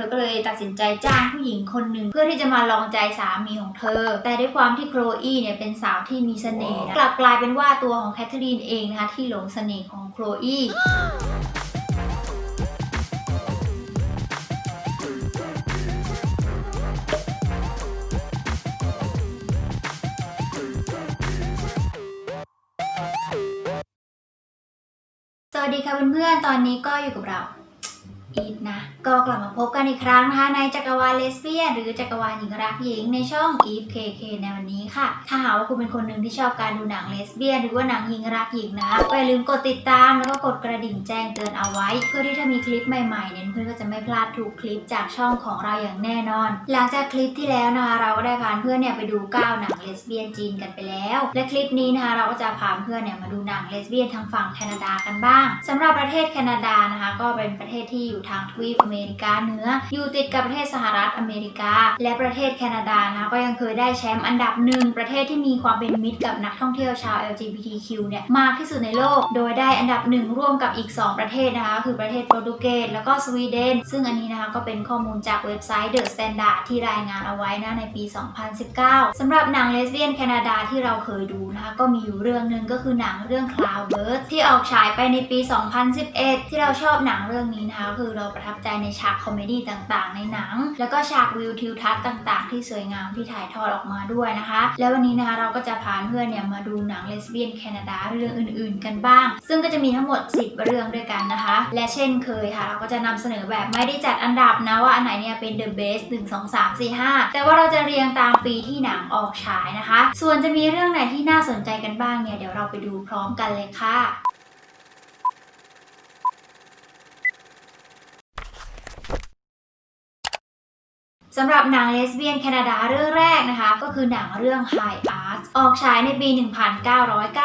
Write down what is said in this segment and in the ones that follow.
ธอก็เลยตัดสินใจจ้างผู้หญิงคนหนึ่งเพื่อที่จะมาลองใจสามีของเธอ แต่ด้วยความที่โคลอีเนี่ยเป็นสาวที่มีเสน่ห์นะกลับกลายเป็นว่าตัวของแคทเธอรีนเองนะคะที่หลงเสน่ห์ของโคลอีสวัสดีค่ะเพื่อนๆ ตอนนี้ก็อยู่กับเรา อีฟนะ ก็กลับมาพบกันอีกครั้งนะคะ ในจักรวาลเลสเบี้ยน หรือจักรวาลหญิงรักหญิงในช่องอีฟเคเคในวันนี้ค่ะ ถ้าหากว่าคุณเป็นคนหนึ่งที่ชอบการดูหนังเลสเบี้ยน หรือว่าหนังหญิงรักหญิงนะคะก็อย่าลืมกดติดตามแล้วก็กดกระดิ่งแจ้งเตือนเอาไว้ เพื่อที่ถ้ามีคลิปใหม่ๆเนี่ยเพื่อนก็จะไม่พลาดทุกคลิปจากช่องของเราอย่างแน่นอน หลังจากคลิปที่แล้วนะคะเราก็ได้พาเพื่อนเนี่ยไปดู9หนังเลสเบี้ยนจีนกันไปแล้ว และคลิปนี้นะคะเราก็จะพาเพื่อนเนี่ยมาดูหนังเลสเบี้ยนทางฝั่งแคนาดากันบ้างสำหรับประเทศแคนาดานะคะก็เป็นประเทศที่อยู่ทางทวีปอเมริกาเหนือ อยู่ติดกับประเทศสหรัฐอเมริกา และประเทศแคนาดานะก็ยังเคยได้แชมป์อันดับหนึ่งประเทศที่มีความเป็นมิตรกับนักท่องเที่ยวชาว LGBTQ เนี่ยมากที่สุดในโลก โดยได้อันดับหนึ่งร่วมกับอีก 2 ประเทศนะคะคือประเทศโปรตุเกสแล้วก็สวีเดน ซึ่งอันนี้นะคะก็เป็นข้อมูลจากเว็บไซต์ The Standard ที่รายงานเอาไว้นะในปี 2019สำหรับหนังเลสเบี้ยนแคนาดาที่เราเคยดูนะคะก็มีอยู่เรื่องหนึ่งก็คือหนังเรื่อง Cloudburst ที่ออกฉายไปในปี 2011 ที่เราชอบหนังเรื่องนี้นะคะคือเราประทับใจในฉากคอมเมดี้ต่างๆ ในหนัง แล้วก็ฉากวิวทิวทัศน์ต่างๆ ที่สวยงามที่ถ่ายทอดออกมาด้วยนะคะ แล้ววันนี้นะคะเราก็จะพาเพื่อนเนี่ยมาดูหนังเลสเบี้ยนแคนาดาเรื่องอื่นๆ กันบ้าง ซึ่งก็จะมีทั้งหมด 10 เรื่องด้วยกันนะคะ และเช่นเคยค่ะ เราก็จะนำเสนอแบบไม่ได้จัดอันดับนะว่าอันไหนเนี่ยเป็น the best 1 2 3 4 5 แต่ว่าเราจะเรียงตามปีที่หนังออกฉายนะคะ ส่วนจะมีเรื่องไหนที่น่าสนใจกันบ้างเนี่ยเดี๋ยวเราไปดูพร้อมกันเลยค่ะ สำหรับหนังเลสเบี้ยนแคนาดาเรื่องแรกนะคะ ก็คือหนังเรื่อง High Art ออกฉายในปี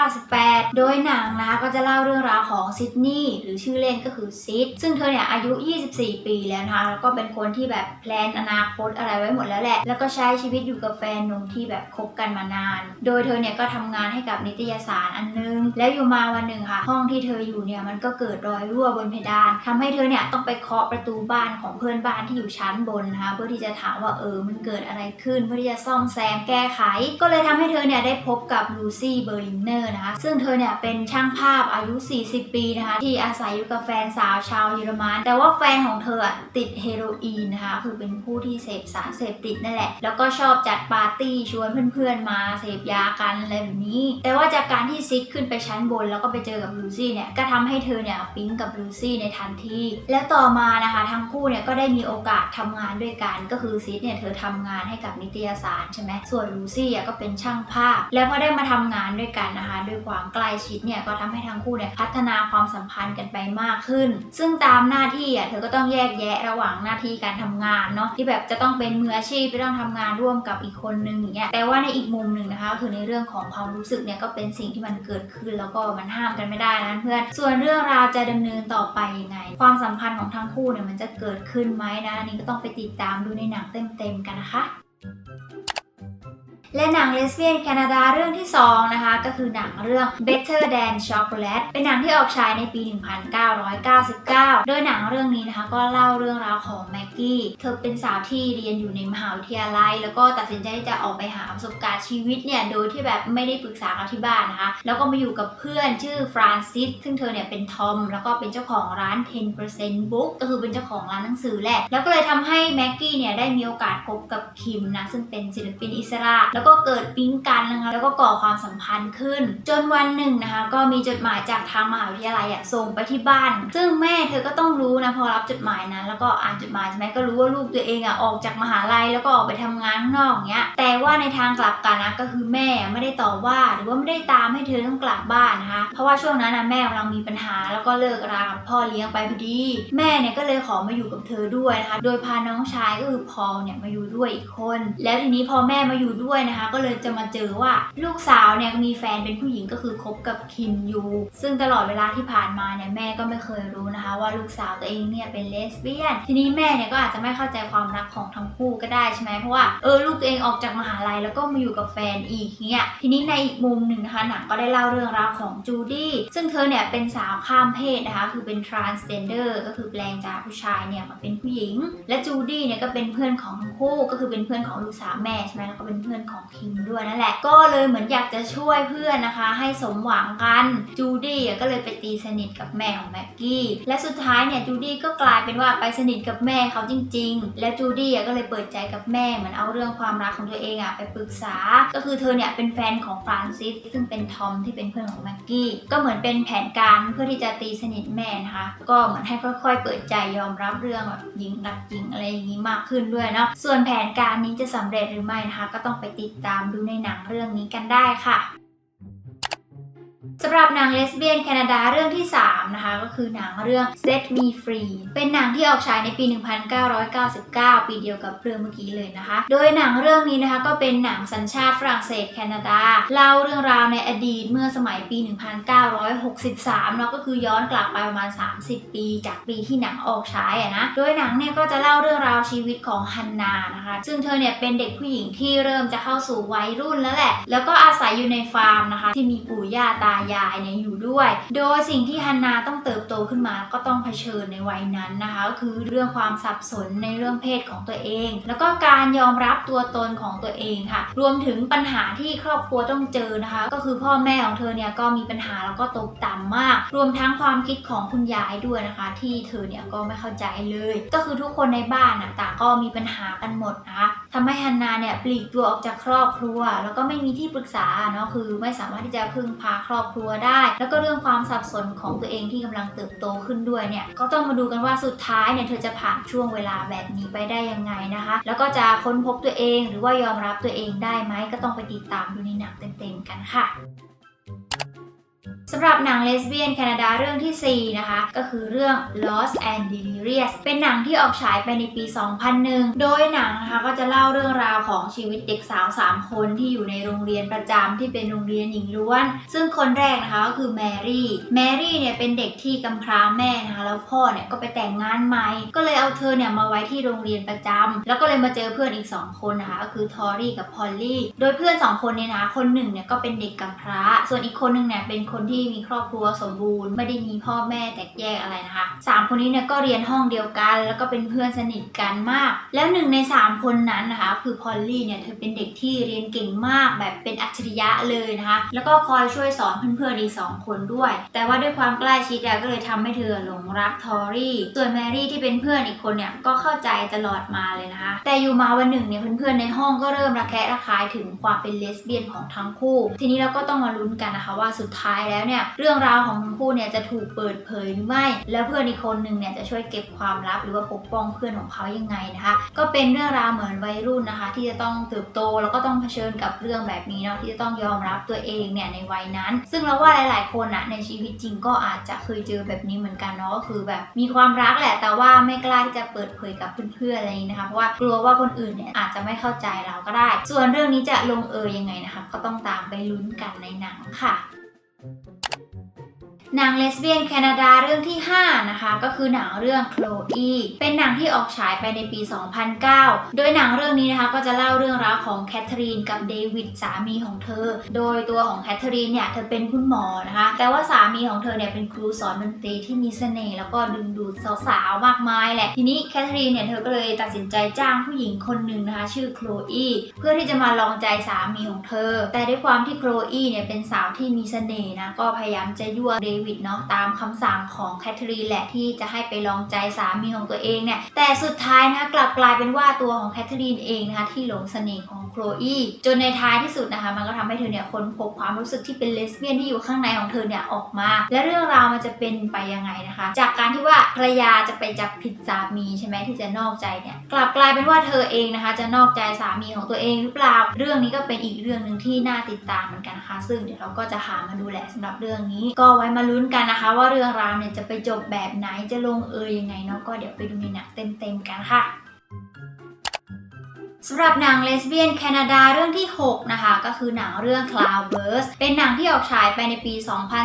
1998 โดยหนังนะคะก็จะเล่าเรื่องราวของซิดนีย์หรือชื่อเล่นก็คือซิดซึ่งเธอเนี่ยอายุ 24 ปีแล้วนะคะแล้วก็เป็นคนที่แบบแพลนอนาคตอะไรไว้หมดแล้วแหละ แล้วก็ใช้ชีวิตอยู่กับแฟนหนุ่มที่แบบคบกันมานาน โดยเธอเนี่ยก็ทำงานให้กับนิตยสารอันนึง แล้วอยู่มาวันหนึ่งค่ะ ห้องที่เธออยู่เนี่ยมันก็เกิดรอยรั่วบนเพดานทำให้เธอเนี่ยต้องไปเคาะประตูบ้านของเพื่อนบ้านที่อยู่ชั้นบนนะคะเพื่อที่จะถามว่าเออมันเกิดอะไรขึ้นเพื่อที่จะซ่อมแซมแก้ไข ก็เลยทำให้เธอเนี่ยได้พบกับลูซี่เบอร์ลินเนอร์นะคะ ซึ่งเธอเนี่ยเป็นช่างภาพอายุ 40 ปีนะคะ ที่อาศัยอยู่กับแฟนสาวชาวเยอรมัน แต่ว่าแฟนของเธออะติดเฮโรอีนนะคะ คือเป็นผู้ที่เสพสารเสพติดนั่นแหละ แล้วก็ชอบจัดปาร์ตี้ชวนเพื่อนๆมาเสพยากันอะไรแบบนี้ แต่ว่าจากการที่ซิดขึ้นไปชั้นบน แล้วก็ไปเจอกับลูซี่เนี่ย ก็ทำให้เธอเนี่ยปิ๊งกับลูซี่ในทันที และต่อมานะคะทั้งคู่เนี่ยก็ได้มีโอกาสทำงานด้วยกัน ก็คือซิดเนี่ยเธอทำงานให้กับนิตยสารใช่ไหมส่วนลูซี่อะก็เป็นช่างภาพ แล้วพอได้มาทำงานด้วยกันนะคะด้วยความใกล้ชิดเนี่ยก็ทำให้ทั้งคู่เนี่ยพัฒนาความสัมพันธ์กันไปมากขึ้น ซึ่งตามหน้าที่อะเธอก็ต้องแยกแยะระหว่างหน้าที่การทำงานเนาะที่แบบจะต้องเป็นมืออาชีพที่ต้องทำงานร่วมกับอีกคนนึงอย่างเงี้ยแต่ว่าในอีกมุมหนึ่งนะคะคือในเรื่องของความรู้สึกเนี่ยก็เป็นสิ่งที่มันเกิดขึ้น แล้วก็มันห้ามกันไม่ได้นะเพื่อนส่วนเรื่องราวจะดำเนินต่อไปยังไง ความสัมพันธ์ของทั้งคู่เนี่ยมันจะเกิดขึ้นไหมนะอันนี้ก็ต้องไปติดตามดูในหนังเต็มๆกันนะคะ และหนังเลสเบี้ยนแคนาดาเรื่องที่ 2 นะคะ ก็คือหนังเรื่อง Better Than Chocolate เป็นหนังที่ออกฉายในปี 1999 โดยหนังเรื่องนี้นะคะ ก็เล่าเรื่องราวของแม็กกี้ เธอเป็นสาวที่เรียนอยู่ในมหาวิทยาลัย แล้วก็ตัดสินใจที่จะออกไปหาประสบการณ์ชีวิตเนี่ย โดยที่แบบไม่ได้ปรึกษากับที่บ้านนะคะ แล้วก็มาอยู่กับเพื่อนชื่อฟรานซิส ซึ่งเธอเนี่ยเป็นทอม แล้วก็เป็นเจ้าของร้าน 10% Book ก็คือเป็นเจ้าของร้านหนังสือแหละ แล้วก็เลยทำให้แม็กกี้เนี่ยได้มีโอกาสพบกับคิมนะ ซึ่งเป็นศิลปินอิสระแล้วก็เกิดปิ๊งกันนะคะแล้วก็ก่อความสัมพันธ์ขึ้น จนวันหนึ่งนะคะ ก็มีจดหมายจากทางมหาวิทยาลัยส่งไปที่บ้าน ซึ่งแม่เธอก็ต้องรู้นะพอรับจดหมายนั้น แล้วก็อ่านจดหมายใช่ไหมก็รู้ว่าลูกตัวเองอะออกจากมหาลัยแล้วก็ออกไปทำงานข้างนอกอย่างเงี้ยแต่ว่าในทางกลับกันนะก็คือแม่ไม่ได้ต่อว่า หรือว่าไม่ได้ตามให้เธอต้องกลับบ้านนะคะ เพราะว่าช่วงนั้นนะแม่กำลังมีปัญหา แล้วก็เลิกรากับพ่อเลี้ยงไปพอดี แม่เนี่ยก็เลยขอมาอยู่กับเธอด้วยนะคะ โดยพาน้องชายก็คือพอลเนี่ยมาอยู่ด้วยอีกคน แล้วทีนี้พอแม่มาอยู่ด้วยนะคะนะคะ ก็เลยจะมาเจอว่าลูกสาวเนี่ยมีแฟนเป็นผู้หญิงก็คือคบกับคิมยู ซึ่งตลอดเวลาที่ผ่านมาเนี่ยแม่ก็ไม่เคยรู้นะคะ ว่าลูกสาวตัวเองเนี่ยเป็นเลสเบี้ยน ทีนี้แม่เนี่ยก็อาจจะไม่เข้าใจความรักของทั้งคู่ก็ได้ใช่ไหมเพราะว่าเออลูกตัวเองออกจากมหาลัยแล้วก็มาอยู่กับแฟนอีกเนี่ยทีนี้ในอีกมุมหนึ่งนะคะหนังก็ได้เล่าเรื่องราวของจูดี้ซึ่งเธอเนี่ยเป็นสาวข้ามเพศนะคะคือเป็น transgender ก็คือแปลงจากผู้ชายเนี่ยมาเป็นผู้หญิง และจูดี้เนี่ยก็เป็นเพื่อนของทั้งคู่ก็คือเป็นเพื่อนของลูกสาวแม่ใช่ไหมแล้วก็เป็นเพื่อนของคิมด้วยนั่นแหละ ก็เลยเหมือนอยากจะช่วยเพื่อนนะคะ ให้สมหวังกัน จูดี้ก็เลยไปตีสนิทกับแม่ของแม็กกี้ และสุดท้ายเนี่ยจูดี้ก็กลายเป็นว่าไปสนิทกับแม่เขาจริง ๆ และจูดี้ก็เลยเปิดใจกับแม่เหมือนเอาเรื่องความรักของตัวเองอะไปปรึกษา ก็คือเธอเนี่ยเป็นแฟนของฟรานซิสซึ่งเป็นทอมที่เป็นเพื่อนของแม็กกี้ก็เหมือนเป็นแผนการเพื่อที่จะตีสนิทแม่นะคะก็เหมือนให้ค่อยๆ เปิดใจยอมรับเรื่องแบบหญิงรักหญิงอะไรอย่างนี้มากขึ้นด้วยเนาะส่วนแผนการนี้จะสำเร็จหรือไม่นะคะก็ต้องไปติติดตามดูในหนังเรื่องนี้กันได้ค่ะ สำหรับหนังเลสเบี้ยนแคนาดาเรื่องที่ 3 นะคะ ก็คือหนังเรื่อง Set Me Free เป็นหนังที่ออกฉายในปี 1999 ปีเดียวกับเรื่องเมื่อกี้เลยนะคะ โดยหนังเรื่องนี้นะคะก็เป็นหนังสัญชาติฝรั่งเศสแคนาดา เล่าเรื่องราวในอดีตเมื่อสมัยปี 1963เนาะก็คือย้อนกลับไปประมาณ 30 ปี จากปีที่หนังออกฉายอะนะโดยหนังเนี่ยก็จะเล่าเรื่องราวชีวิตของฮันนานะคะ ซึ่งเธอเนี่ยเป็นเด็กผู้หญิงที่เริ่มจะเข้าสู่วัยรุ่นแล้วแหละแล้วก็อาศัยอยู่ในฟาร์มนะคะ ที่มีปู่ย่าตายายเนี่ยอยู่ด้วย โดยสิ่งที่ฮันนาต้องเติบโตขึ้นมาก็ต้องเผชิญในวัยนั้นนะคะก็คือเรื่องความสับสนในเรื่องเพศของตัวเอง แล้วก็การยอมรับตัวตนของตัวเองค่ะ รวมถึงปัญหาที่ครอบครัวต้องเจอนะคะ ก็คือพ่อแม่ของเธอเนี่ยก็มีปัญหาแล้วก็ตกต่ำมาก รวมทั้งความคิดของคุณยายด้วยนะคะ ที่เธอเนี่ยก็ไม่เข้าใจเลย ก็คือทุกคนในบ้านนะต่างก็มีปัญหากันหมดนะคะ ทำให้ฮันนาเนี่ยปลีกตัวออกจากครอบครัว แล้วก็ไม่มีที่ปรึกษาเนาะคือไม่สามารถที่จะพึ่งพาครอบครัวได้ แล้วก็เรื่องความสับสนของตัวเองที่กำลังเติบโตขึ้นด้วยเนี่ยก็ต้องมาดูกันว่าสุดท้ายเนี่ยเธอจะผ่านช่วงเวลาแบบนี้ไปได้ยังไงนะคะ แล้วก็จะค้นพบตัวเองหรือว่ายอมรับตัวเองได้ไหมก็ต้องไปติดตามดูในหนังเต็มๆกันค่ะ สำหรับหนังเลสเบี้ยนแคนาดาเรื่องทีสี่ 4 นะคะ ก็คือเรื่อง Lost and Delirious เป็นหนังที่ออกฉายไปในปี 2001 โดยหนังนะคะก็จะเล่าเรื่องราวของชีวิตเด็กสาว 3 คนที่อยู่ในโรงเรียนประจำที่เป็นโรงเรียนหญิงล้วน ซึ่งคนแรกนะคะก็คือแมรี่ แมรี่เนี่ยเป็นเด็กที่กำพร้าแม่นะคะแล้วพ่อเนี่ยก็ไปแต่งงานใหม่ ก็เลยเอาเธอเนี่ยมาไว้ที่โรงเรียนประจำแล้วก็เลยมาเจอเพื่อนอีก 2 คนนะคะก็คือทอรี่กับพอลลี่ โดยเพื่อน 2 คนเนี่ยนะคะคนหนึ่งเนี่ยก็เป็นเด็กกำพร้า ส่วนอีกคนหนึ่งเนี่ยเป็นคนที่มีครอบครัวสมบูรณ์ ไม่ได้มีพ่อแม่แตกแยกอะไรนะคะสามคนนี้เนี่ยก็เรียนห้องเดียวกัน แล้วก็เป็นเพื่อนสนิทกันมาก แล้วหนึ่งในสามคนนั้นนะคะ คือพอลลี่เนี่ยเธอเป็นเด็กที่เรียนเก่งมากแบบเป็นอัจฉริยะเลยนะคะแล้วก็คอยช่วยสอนเพื่อนๆอีกสองคนด้วย แต่ว่าด้วยความใกล้ชิดก็เลยทำให้เธอหลงรักทอรี่ส่วนแมรี่ที่เป็นเพื่อนอีกคนเนี่ยก็เข้าใจตลอดมาเลยนะคะ แต่อยู่มาวันหนึ่งเนี่ยเพื่อนๆในห้องก็เริ่มระแคะระคายถึงความเป็นเลสเบี้ยนของทั้งคู่ ทีนี้เราก็ต้องมาลุ้นกันนะคะว่าสุดท้ายแล้วเนี่ยเรื่องราวของทั้งคู่เนี่ยจะถูกเปิดเผยหรือไม่ แล้วเพื่อนอีกคนหนึ่งเนี่ยจะช่วยเก็บความลับหรือว่าปกป้องเพื่อนของเขายังไงนะคะ ก็เป็นเรื่องราวเหมือนวัยรุ่นนะคะ ที่จะต้องเติบโตแล้วก็ต้องเผชิญกับเรื่องแบบนี้เนาะที่จะต้องยอมรับตัวเองเนี่ยในวัยนั้น ซึ่งเราว่าหลาย ๆ คนอะในชีวิตจริงก็อาจจะเคยเจอแบบนี้เหมือนกันเนาะก็คือแบบมีความรักแหละ แต่ว่าไม่กล้าที่จะเปิดเผยกับเพื่อนๆอะไรนี้นะคะเพราะว่ากลัวว่าคนอื่นเนี่ยอาจจะไม่เข้าใจเราก็ได้ ส่วนเรื่องนี้จะลงเอยยังไงนะคะ ก็ต้องตามไปลุ้นกันในหนังค่ะ หนังเลสเบี้ยนแคนาดาเรื่องที่ 5 นะคะ ก็คือหนังเรื่อง Chloe เป็นหนังที่ออกฉายไปในปี 2009 โดยหนังเรื่องนี้นะคะก็จะเล่าเรื่องราวของแคทเธอรีนกับเดวิดสามีของเธอ โดยตัวของแคทเธอรีนเนี่ยเธอเป็นคุณหมอนะคะ แต่ว่าสามีของเธอเนี่ยเป็นครูสอนดนตรีที่มีเสน่ห์แล้วก็ดึงดูดสาวๆมากมายแหละ ทีนี้แคทเธอรีนเนี่ยเธอก็เลยตัดสินใจจ้างผู้หญิงคนหนึ่งนะคะ ชื่อโคลอีเพื่อที่จะมาลองใจสามีของเธอ แต่ด้วยความที่โคลอีเนี่ยเป็นสาวที่มีเสน่ห์นะก็พยายามจะยั่วเดวิดเนาะตามคำสั่งของแคทเธอรีนแหละที่จะให้ไปลองใจสามีของตัวเองเนี่ยแต่สุดท้ายนะคะกลับกลายเป็นว่าตัวของแคทเธอรีนเองนะคะที่หลงเสน่ห์ของโคลอีจนในท้ายที่สุดนะคะมันก็ทำให้เธอเนี่ยค้นพบความรู้สึกที่เป็นเลสเบี้ยนที่อยู่ข้างในของเธอเนี่ยออกมา และเรื่องราวมันจะเป็นไปยังไงนะคะ จากการที่ว่าภรรยาจะไปจับผิดสามีใช่ไหมที่จะนอกใจเนี่ยกลับกลายเป็นว่าเธอเองนะคะ จะนอกใจสามีของตัวเองหรือเปล่า เรื่องนี้ก็เป็นอีกเรื่องหนึ่งที่น่าติดตามเหมือนกันนะคะซึ่งเดี๋ยวเราก็จะหามาดูแลสำหรับเรื่องนี้ ก็ไว้มาลุ้นกันนะคะ ว่าเรื่องราวเนี่ยจะไปจบแบบไหนจะลงเอยยังไงเนาะก็เดี๋ยวไปดูในหนังเต็มๆกันค่ะ สำหรับหนังเลสเบี้ยนแคนาดาเรื่องที่ 6 นะคะ ก็คือหนังเรื่อง Cloudburst เป็นหนังที่ออกฉายไปในปี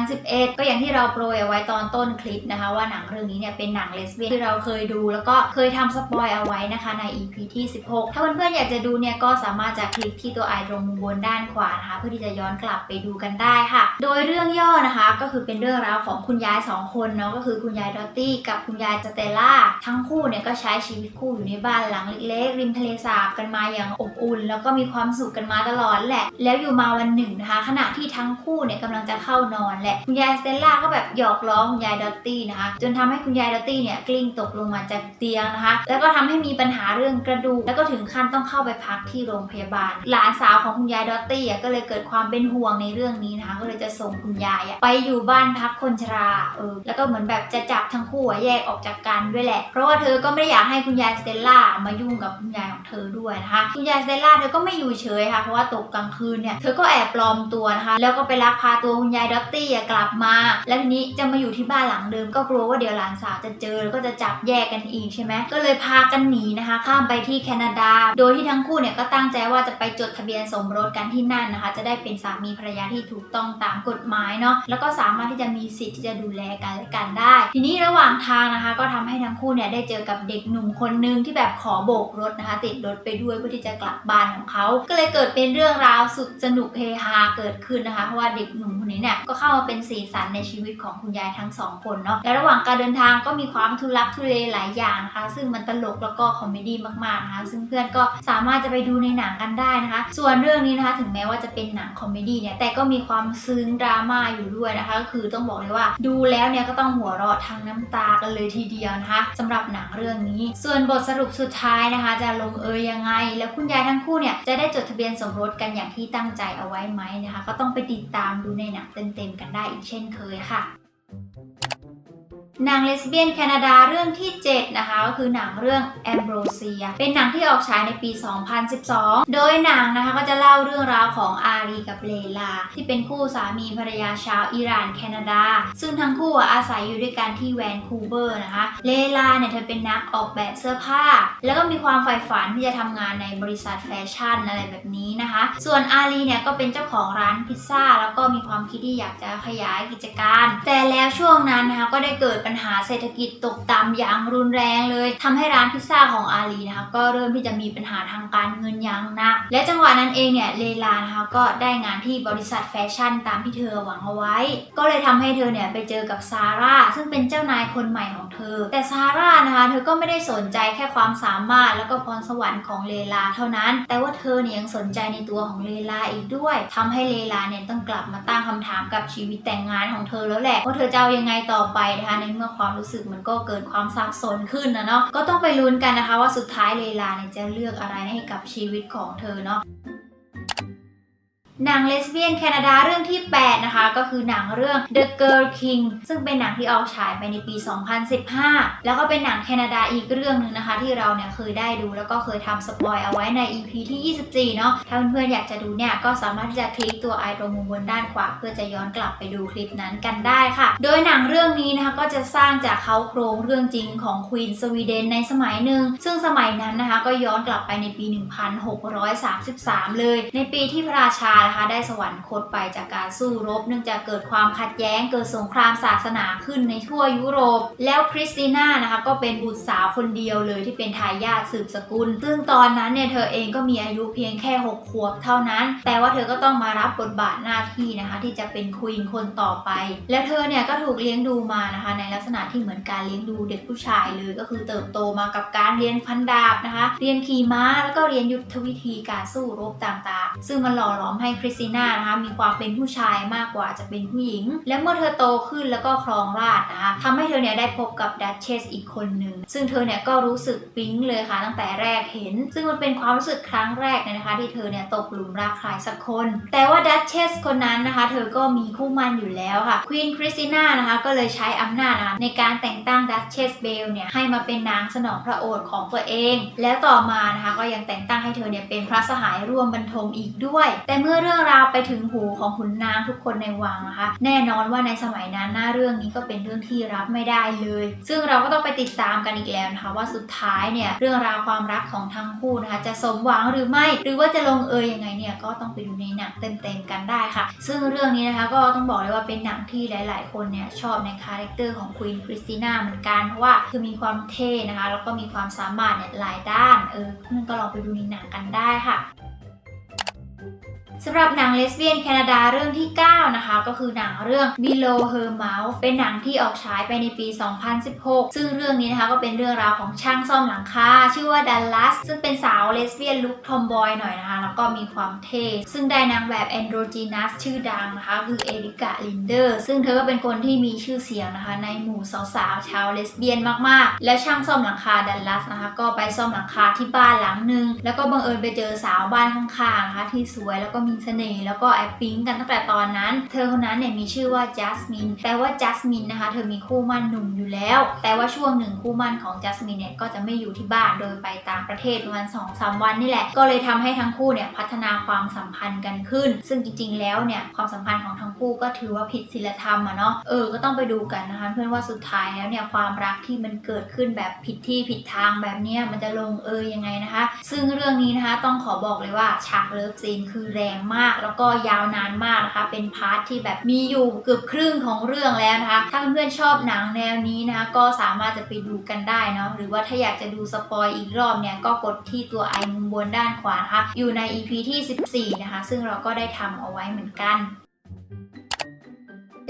2011 ก็อย่างที่เราโปรยเอาไว้ตอนต้นคลิปนะคะ ว่าหนังเรื่องนี้เนี่ยเป็นหนังเลสเบี้ยนที่เราเคยดู แล้วก็เคยทำสปอยเอาไว้นะคะใน EP ที่ 16 ถ้าเพื่อนๆอยากจะดูเนี่ยก็สามารถจะคลิกที่ตัวไอตรงมุมบนด้านขวานะคะเพื่อที่จะย้อนกลับไปดูกันได้ค่ะ โดยเรื่องย่อนะคะก็คือเป็นเรื่องราวของคุณยายสองคนเนาะก็คือคุณยายดอตตี้กับคุณยายสเตล่าทั้งคู่เนี่ยก็ใช้ชีวิตคู่อยู่ในบ้านหลังเล็กๆริมทะเลสาบกันมาอย่างอบอุ่น แล้วก็มีความสุขกันมาตลอดแหละ แล้วอยู่มาวันหนึ่งนะคะ ขณะที่ทั้งคู่เนี่ยกำลังจะเข้านอนแหละคุณยายสเตลล่าก็แบบหยอกล้อคุณยายดอตตี้นะคะ จนทำให้คุณยายดอตตี้เนี่ยกลิ้งตกลงมาจากเตียงนะคะ แล้วก็ทำให้มีปัญหาเรื่องกระดูกแล้วก็ถึงขั้นต้องเข้าไปพักที่โรงพยาบาล หลานสาวของคุณยายดอตตี้อะก็เลยเกิดความเป็นห่วงในเรื่องนี้นะคะก็เลยจะส่งคุณยายไปอยู่บ้านพักคนชราเออแล้วก็เหมือนแบบจะจับทั้งคู่แยกออกจากกันด้วยแหละ เพราะว่าเธอก็ไม่ได้อยากให้คุณยายสเตลล่ามายุ่งกับคุณยายของเธอด้วยนะคะคุณยายเตลล่าเธอก็ไม่อยู่เฉยค่ะเพราะว่าตกกลางคืนเนี่ยเธอก็แอบปลอมตัวนะคะแล้วก็ไปลักพาตัวคุณยายดอตตี้กลับมา แล้วทีนี้จะมาอยู่ที่บ้านหลังเดิมก็กลัวว่าเดี๋ยวหลานสาวจะเจอแล้วก็จะจับแยกกันอีกใช่ไหมก็เลยพากันหนีนะคะ ข้ามไปที่แคนาดา โดยที่ทั้งคู่เนี่ยก็ตั้งใจว่าจะไปจดทะเบียนสมรสกันที่นั่นนะคะ จะได้เป็นสามีภรรยาที่ถูกต้องตามกฎหมายเนาะแล้วก็สามารถที่จะมีสิทธิ์ที่จะดูแลกันและกันได้ ทีนี้ระหว่างทางนะคะ ก็ทำให้ทั้งคู่เนี่ยได้เจอกับเด็กหนุ่มคนนึงที่แบบขอโบกรถนะคะ ติดรถไปด้วยเพื่อที่จะกลับบ้านของเขา ก็เลยเกิดเป็นเรื่องราวสุดสนุกเฮฮาเกิดขึ้นนะคะ เพราะว่าเด็กหนุ่มคนนี้เนี่ยก็เข้ามาเป็นสีสันในชีวิตของคุณยายทั้งสองคนเนาะ และระหว่างการเดินทางก็มีความทุลักทุเลหลายอย่างนะคะ ซึ่งมันตลกแล้วก็คอมเมดี้มากๆนะคะ ซึ่งเพื่อนก็สามารถจะไปดูในหนังกันได้นะคะ ส่วนเรื่องนี้นะคะถึงแม้ว่าจะเป็นหนังคอมเมดี้เนี่ย แต่ก็มีความซึ้งดราม่าอยู่ด้วยนะคะ ก็คือต้องบอกเลยว่าดูแล้วเนี่ยก็ต้องหัวเราะทั้งน้ำตากันเลยทีเดียวนะคะสำหรับหนังเรื่องนี้ ส่วนบทสรุปสุดท้ายนะคะ จะลงเอยยังไงแล้วคุณยายทั้งคู่เนี่ยจะได้จดทะเบียนสมรสกันอย่างที่ตั้งใจเอาไว้ไหมนะคะ ก็ต้องไปติดตามดูในหนังเต็มๆกันได้อีกเช่นเคยค่ะ หนังเลสเบี้ยนแคนาดาเรื่องที่ 7 นะคะ ก็คือหนังเรื่อง Ambrosia เป็นหนังที่ออกฉายในปี 2012 โดยหนังนะคะก็จะเล่าเรื่องราวของอารีกับเลลา ที่เป็นคู่สามีภรรยาชาวอิหร่านแคนาดา ซึ่งทั้งคู่อาศัยอยู่ด้วยกันที่แวนคูเวอร์นะคะ เลลาเนี่ยเธอเป็นนักออกแบบเสื้อผ้า แล้วก็มีความใฝ่ฝันที่จะทำงานในบริษัทแฟชั่นอะไรแบบนี้นะคะ ส่วนอารีเนี่ยก็เป็นเจ้าของร้านพิซซ่าแล้วก็มีความคิดที่อยากจะขยายกิจการ แต่แล้วช่วงนั้นนะคะก็ได้เกิดปัญญหาเศรษฐกิจตกต่ำอย่างรุนแรงเลยทำให้ร้านพิซซ่าของอาลีนะคะก็เริ่มที่จะมีปัญหาทางการเงินอย่างหนักและจังหวะนั้นเองเนี่ยเลลานะคะก็ได้งานที่บริษัทแฟชั่นตามที่เธอหวังเอาไว้ ก็เลยทำให้เธอเนี่ยไปเจอกับซาร่าซึ่งเป็นเจ้านายคนใหม่ของเธอ แต่ซาร่านะคะเธอก็ไม่ได้สนใจแค่ความสามารถแล้วก็พรสวรรค์ของเลลาเท่านั้น แต่ว่าเธอเนี่ยยังสนใจในตัวของเลลาอีกด้วยทำให้เลลาเนี่ยต้องกลับมาตั้งคำถามกับชีวิตแต่งงานของเธอแล้วแหละว่าเธอจะเอายังไงต่อไปนะคะในเมื่อความรู้สึกมันก็เกิดความซับซ้อนขึ้นนะเนาะก็ต้องไปลุ้นกันนะคะว่าสุดท้ายเลลาเนี่ยจะเลือกอะไรให้กับชีวิตของเธอเนาะ หนังเลสเบี้ยนแคนาดาเรื่องที่ 8 นะคะ ก็คือหนังเรื่อง The Girl King ซึ่งเป็นหนังที่ออกฉายไปในปี 2015 แล้วก็เป็นหนังแคนาดาอีกเรื่องหนึ่งนะคะ ที่เราเนี่ยเคยได้ดูแล้วก็เคยทำสปอยเอาไว้ใน EP ที่ 24 เนาะถ้าเพื่อนๆอยากจะดูเนี่ย ก็สามารถที่จะคลิกตัวไอตรงมุมบนด้านขวา เพื่อจะย้อนกลับไปดูคลิปนั้นกันได้ค่ะ โดยหนังเรื่องนี้นะคะก็จะสร้างจากเขาโครงเรื่องจริงของควีนสวีเดนในสมัยหนึ่งซึ่งสมัยนั้นนะคะก็ย้อนกลับไปในปี 1633 เลย ในปีที่พระราชานะคะได้สวรรคตไปจากการสู้รบ เนื่องจากเกิดความขัดแย้งเกิดสงครามศาสนาขึ้นในทั่วยุโรป แล้วคริสติน่านะคะก็เป็นบุตรสาวคนเดียวเลยที่เป็นทายาทสืบสกุล ซึ่งตอนนั้นเนี่ยเธอเองก็มีอายุเพียงแค่ 6 ขวบเท่านั้น แต่ว่าเธอก็ต้องมารับบทบาทหน้าที่นะคะที่จะเป็นควีนคนต่อไป และเธอเนี่ยก็ถูกเลี้ยงดูมานะคะในลักษณะที่เหมือนการเลี้ยงดูเด็กผู้ชายเลยก็คือเติบโตมากับการเรียนฟันดาบนะคะ เรียนขี่ม้าแล้วก็เรียนยุทธวิธีการสู้รบต่างๆ ซึ่งมันหล่อหลอมให้คริสติน่านะคะมีความเป็นผู้ชายมากกว่าจะเป็นผู้หญิง และเมื่อเธอโตขึ้นแล้วก็ครองราชนะคะทำให้เธอเนี่ยได้พบกับดัชเชสอีกคนหนึ่งซึ่งเธอเนี่ยก็รู้สึกปิ๊งเลยค่ะตั้งแต่แรกเห็น ซึ่งมันเป็นความรู้สึกครั้งแรกเลยนะคะ ที่เธอเนี่ยตกหลุมรักใครสักคน แต่ว่าดัชเชสคนนั้นนะคะ เธอก็มีคู่มั่นอยู่แล้วค่ะควีนคริสติน่านะคะก็เลยใช้อำนาจนะคะในการแต่งตั้งดัชเชสเบลเนี่ยให้มาเป็นนางสนองพระโอษฐ์ของตัวเอง แล้วต่อมานะคะก็ยังแต่งตั้งให้เธอเนี่ยเป็นพระสหายร่วมบรรทมอีกด้วย แต่เมื่อเรื่องราวไปถึงหูของขุนนางทุกคนในวังนะคะ แน่นอนว่าในสมัยนั้นหน้าเรื่องนี้ก็เป็นเรื่องที่รับไม่ได้เลย ซึ่งเราก็ต้องไปติดตามกันอีกแล้วนะคะว่าสุดท้ายเนี่ยเรื่องราวความรักของทั้งคู่นะคะจะสมหวังหรือไม่ หรือว่าจะลงเอยยังไงเนี่ยก็ต้องไปดูในหนังเต็มๆกันได้ค่ะ ซึ่งเรื่องนี้นะคะก็ต้องบอกเลยว่าเป็นหนังที่หลาย ๆ คนเนี่ยชอบในคาแรคเตอร์ของควีนคริสติน่าเหมือนกันเพราะว่าคือมีความเท่นะคะแล้วก็มีความสามารถเนี่ยหลายด้านเออเพื่อนก็ลองไปดูในหนังกันได้ค่ะ สำหรับหนังเลสเบี้ยนแคนาดาเรื่องที่ 9 นะคะ ก็คือหนังเรื่อง Below Her Mouth เป็นหนังที่ออกฉายไปในปี 2016 ซึ่งเรื่องนี้นะคะก็เป็นเรื่องราวของช่างซ่อมหลังคาชื่อว่าดัลลัสซึ่งเป็นสาวเลสเบี้ยนลุคทอมบอยหน่อยนะคะ แล้วก็มีความเท่ซึ่งได้นางแบบแอนโดรจีนัสชื่อดังนะคะคือเอริกาลินเดอร์ซึ่งเธอก็เป็นคนที่มีชื่อเสียงนะคะในหมู่สาวๆชาวเลสเบี้ยนมากๆ และช่างซ่อมหลังคาดัลลัสนะคะก็ไปซ่อมหลังคาที่บ้านหลังหนึ่งแล้วก็บังเอิญไปเจอสาวบ้านข้างๆนะคะที่สวยแล้วก็มีเสน่ห์แล้วก็แอบปิ๊งกันตั้งแต่ตอนนั้น เธอคนนั้นเนี่ยมีชื่อว่าจัสมินแปลว่าจัสมินนะคะ เธอมีคู่หมั่นหนุ่มอยู่แล้ว แต่ว่าช่วงหนึ่งคู่หมั่นของจัสมินเนี่ยก็จะไม่อยู่ที่บ้านโดยไปต่างประเทศประมาณ2องสวันนี่แหละ ก็เลยทำให้ทั้งคู่เนี่ยพัฒนาความสัมพันธ์กันขึ้น ซึ่งจริง ๆ แล้วเนี่ยความสัมพันธ์ของทั้งคู่ก็ถือว่าผิดศีลธรรมอะเนาะเออก็ต้องไปดูกันนะคะเพื่อนว่าสุดท้ายแล้วเนี่ยความรักที่มันเกิดขึ้นแบบผิดที่ผิดทางแบบเนี้ยมันจะลงเอยยังไงนะคะ ซึ่งเรื่องนี้นะคะต้องขอบอกเลยว่าฉากเลิฟซีนคือแรงมาก แล้วก็ยาวนานมากนะคะ เป็นพาร์ทที่แบบมีอยู่เกือบครึ่งของเรื่องแล้วนะคะ ถ้าเพื่อนๆชอบหนังแนวนี้นะคะ ก็สามารถจะไปดูกันได้เนาะหรือว่าถ้าอยากจะดูสปอยอีกรอบเนี่ยก็กดที่ตัวไอมุมบนด้านขวานะคะอยู่ใน EP ที่ 14 นะคะ ซึ่งเราก็ได้ทำเอาไว้เหมือนกัน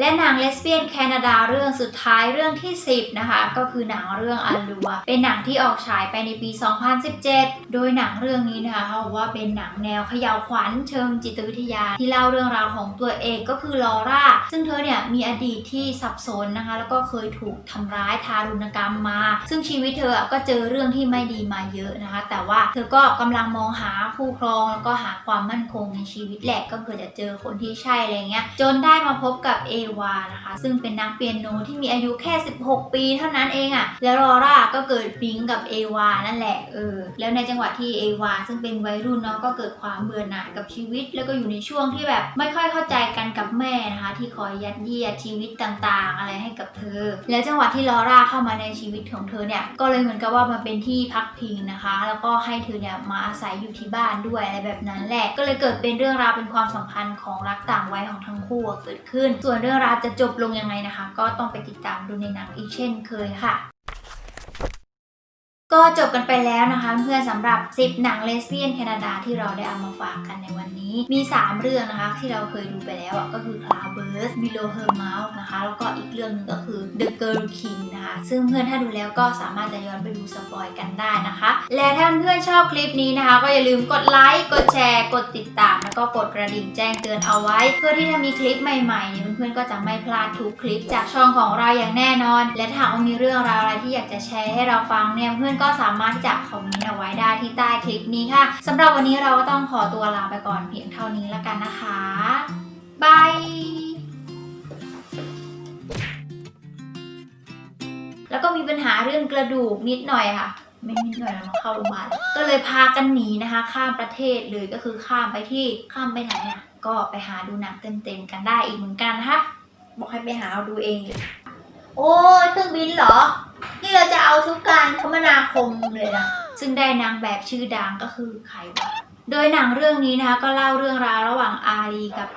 และหนังเลสเบี้ยนแคนาดาเรื่องสุดท้ายเรื่องที่ 10 นะคะ ก็คือหนังเรื่องอัลลัว เป็นหนังที่ออกฉายไปในปี 2017 โดยหนังเรื่องนี้นะคะเขาบอกว่าเป็นหนังแนวเขย่าวขวัญเชิงจิตวิทยา ที่เล่าเรื่องราวของตัวเอกก็คือลอร่า ซึ่งเธอเนี่ยมีอดีตที่สับสนนะคะ แล้วก็เคยถูกทำร้ายทารุณกรรมมา ซึ่งชีวิตเธอก็เจอเรื่องที่ไม่ดีมาเยอะนะคะ แต่ว่าเธอก็กำลังมองหาคู่ครองแล้วก็หาความมั่นคงในชีวิตแหละก็เผื่อจะเจอคนที่ใช่อะไรเงี้ยจนได้มาพบกับเอวานะคะ ซึ่งเป็นนักเปียโนที่มีอายุแค่ 16 ปีเท่านั้นเองอะ่ะ แล้วลอร่าก็เกิดปิ๊งกับเอวานั่นแหละเออ แล้วในจังหวะที่เอวาซึ่งเป็นวัยรุ่นเนาะก็เกิดความเบื่อหน่ายกับชีวิต แล้วก็อยู่ในช่วงที่แบบไม่ค่อยเข้าใจกันกับแม่นะคะ ที่คอยยัดเยียดชีวิตต่างๆ อะไรให้กับเธอ แล้วจังหวะที่ลอร่าเข้ามาในชีวิตของเธอเนี่ยก็เลยเหมือนกับว่ามาเป็นที่พักพิงนะคะ แล้วก็ให้เธอเนี่ยมาอาศัยอยู่ที่บ้านด้วยอะไรแบบนั้นแหละ ก็เลยเกิดเป็นเรื่องราวเป็นความสัมพันธ์ของรักต่างวัยของทั้งคู่เกิดขึ้น ส่วนเรื่องราวจะจบลงยังไงนะคะ ก็ต้องไปติดตามดูในหนังอีกเช่นเคยค่ะ ก็จบกันไปแล้วนะคะเพื่อนสำหรับ 10 หนังเลสเบี้ยนแคนาดาที่เราได้เอามาฝากกันในวันนี้ มี 3 เรื่องนะคะ ที่เราเคยดูไปแล้วก็คือ Cloudburst Below Her Mouth นะคะ แล้วก็อีกเรื่องหนึงก็คือ The Girl King นะคะ ซึ่งเพื่อนถ้าดูแล้วก็สามารถจะย้อนไปดูสปอยกันได้นะคะ และถ้าเพื่อนชอบคลิปนี้นะคะ ก็อย่าลืมกดไลค์กดแชร์ กดติดตาม แล้วก็กดกระดิ่งแจ้งเตือนเอาไว้ เพื่อที่ถ้ามีคลิปใหม่ๆเนี่ยเพื่อนๆก็จะไม่พลาดทุกคลิปจากช่องของเราอย่างแน่นอน และถ้าหากว่ามีเรื่องราวอะไรที่อยากจะแชร์ให้เราฟังเนี่ยเพื่อนก็สามารถที่จะคอมเมนต์เอาไว้ได้ที่ใต้คลิปนี้ค่ะสำหรับวันนี้เราก็ต้องขอตัวลาไปก่อนเพียงเท่านี้แล้วกันนะคะบายแล้วก็มีปัญหาเรื่องกระดูกนิดหน่อยค่ะไม่นิดหน่อยแล้วมาเข้าโรงพยาบาลก็เลยพากันหนีนะคะ ข้ามประเทศเลยก็คือข้ามไปที่ข้ามไปไหนอะก็ไปหาดูหนังเต็มๆกันได้อีกเหมือนกันนะคะบอกให้ไปหาเอาดูเอง โอ้ยเครื่องบินเหรอ นี่เราจะเอาทุกการคมนาคมเลยนะซึ่งได้นางแบบชื่อดังก็คือใครวะโดยหนังเรื่องนี้นะคะก็เล่าเรื่องราวระหว่างอารีกับ